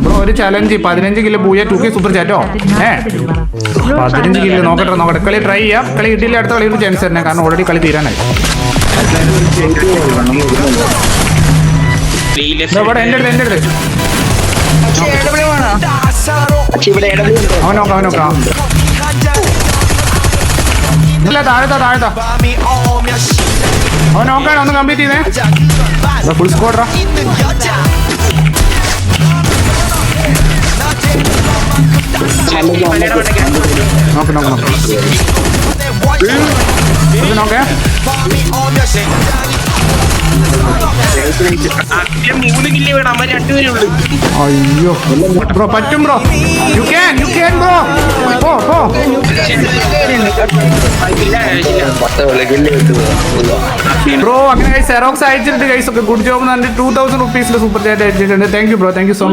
Bro ഒരു challenge പതിനഞ്ച് kilo പൂയ ടു കെ സൂപ്പർ ചാറ്റോ ഏ? പതിനഞ്ച് കിലോ നോക്കട്ടെ നോക്കട്ടെ. കളി ട്രൈ ചെയ്യാം. കളി കിട്ടിയില്ല അടുത്ത കളി ചാൻസ് തന്നെ. കാരണം ഓൾറെഡി കളി തീരാനായി. അവൻ നോക്കാം അവൻ നോക്കാം. ഇല്ല താഴത്താ താഴത്താ അവൻ നോക്കാൻ ഒന്ന് കംപ്ലീറ്റ് ചെയ്തേ. ഫുൾ സ്കോഡറാ അയ്യോ ബ്രോ പറ്റും bro you can you can bro പോ പോ ബ്രോ അങ്ങനെ സെറോക്സ് അയച്ചിട്ട് കൈസ് ഒക്കെ ഗുഡ് ജോബ് എന്ന് പറഞ്ഞിട്ട് ടൂ തൗസൻഡ് റുപ്പീസിന്റെ സൂപ്പർ ചാറ്റ് അയച്ചിട്ടുണ്ട്. Thank you bro thank you so